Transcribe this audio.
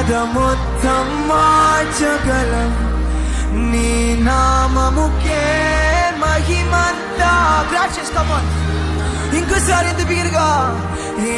కాలముత్తం మార్చగలం నీ నామముకే మహిమంతా. ఇంకోసారి ఎంత బిగిరిగా ఏ